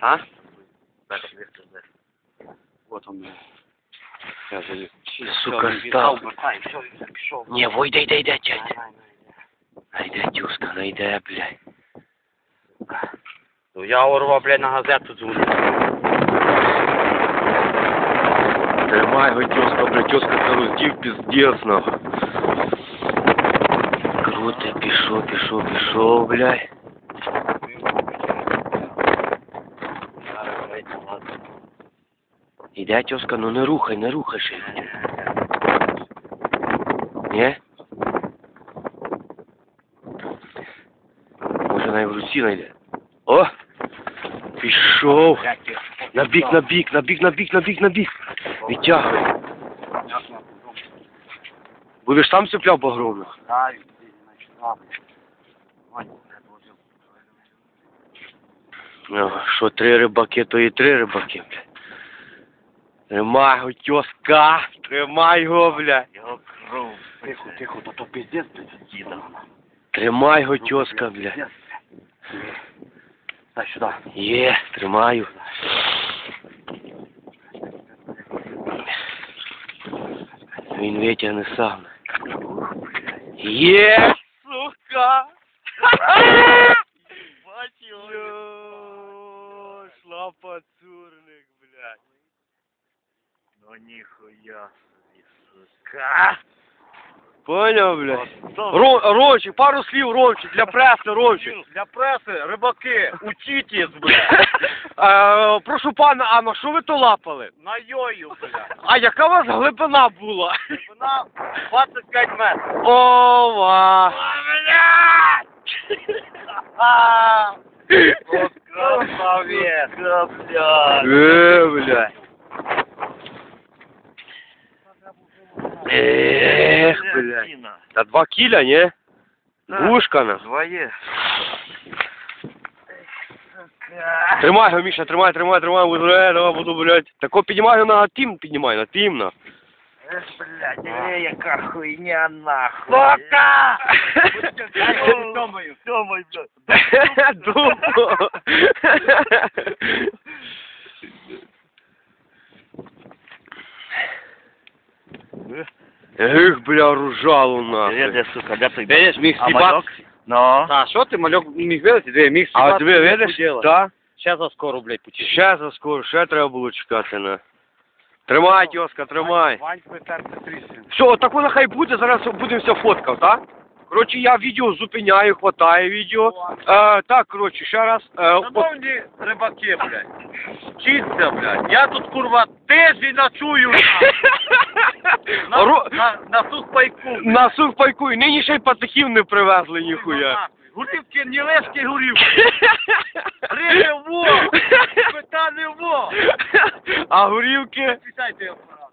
А? Вот он. Я залез. Сука, став. Не, во йде, йде, йде, дядь. Найде, тюска, найде, блядь. Ну, Я орва, блядь, на газету дзвоню. Тримай його, тюска, блядь, тюска це роздів, піздець, нахуй. Круто, пішов, пішов, пішов, блядь. Іде, тюска, ну не рухай, не рухай ще. Ні? Може навіть в руці найде. О! Пішов! На бік, на бік, на бік, на бік, на бік, на бік. Відтягуй. Будеш сам цепляв багровних? Ну, що три рибаки, то і три рибаки, блядь. Тримай його, тьоска! Тримай його, блядь! Його кров. Тихо, тихо, то то пиздець, блядь, діда. Тримай його, тьоска, блядь. Дай сюди. Є, тримаю. Він витягне сам. Є, сука! Бачив? Шлапацурник, блядь. Ну ніхуя собі, сука. Поняв, блядь? Ро, Ромчик, пару слів, Ромчик, для преси, Ромчик. Для преси, рибаки, учітесь, блядь. Е, прошу пана, а на що ви то лапали? На йою, блядь. А яка у вас глибина була? Вона 25 метрів. Ова! О, красавець. блядь. Е, блядь. Ех, блядь. Та два кіля, ні? Вушкана. Двоє. Тримай його, Міша, тримай, тримай, тримай, буду, е, давай буду, блядь. Тако піднімай його на тім, піднімай, на тім, на. Ех, блядь, е, яка хуйня нахуй. Сука! Тьомаю, тьомаю, блядь. Дупо! Ех, бля, ружало нахуй. Де, сука, де той? Видиш, міг А стібати. мальок? Ну. А що ти, мальок, міг видати? Диви, міг А сіпати, диви, не видиш? поділа. Так? Ще за скоро, блядь, потім. Ще заскоро, ще треба було чекати на. Тримай, тьоска, тримай. Ваньку терти трісін. Все, так воно хай буде, зараз будемо все фоткав, так? Коротше, я відео зупиняю, хватаю відео. Е, так, коротше, ще раз. Е, от, Шановні рибаки, блядь, вчіться, блядь. Я тут, курва, тиждень ночую на, Ро- на, на сухпайку. На сухпайку, і нині ще й пацахів не привезли ніхуя. Гурівки, не лишки гурівки. Риби во, питання во. А горівки? Вітайте, апарат.